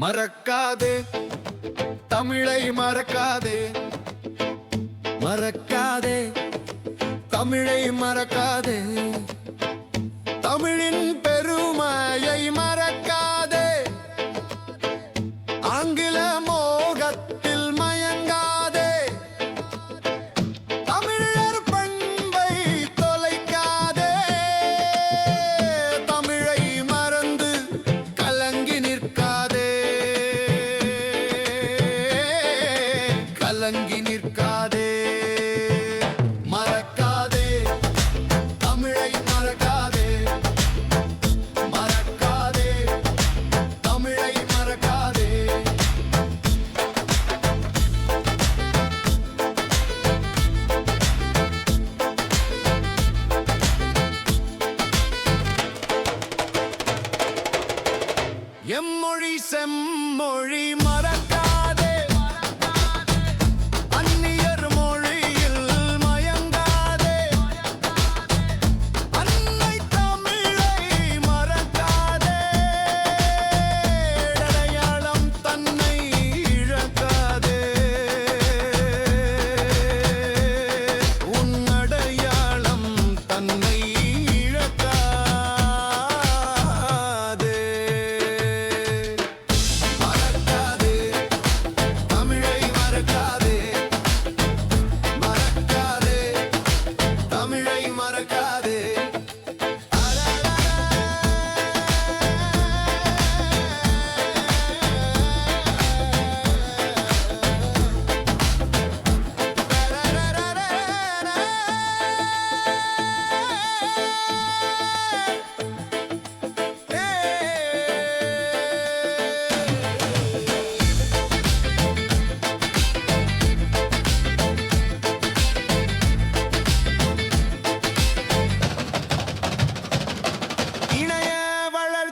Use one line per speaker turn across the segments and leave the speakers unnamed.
மறக்காதே. தமிழை மறக்காதே. மறக்காதே. தமிழை மறக்காதே. தமிழின் பெருமையை மற கலங்கி நிற்காதே. மறக்காதே. தமிழை மறக்காதே. மறக்காதே. தமிழை மறக்காதே. எம்மொழி செம்மொழி ம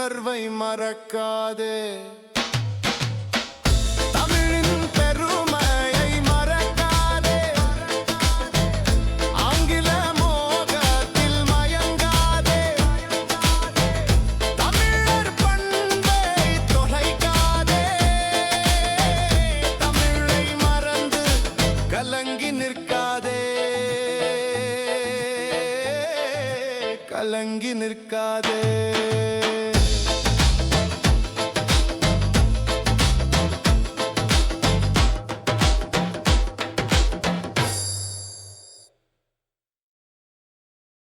உணர்வை மறக்காதே. கலங்கி நிற்காதே.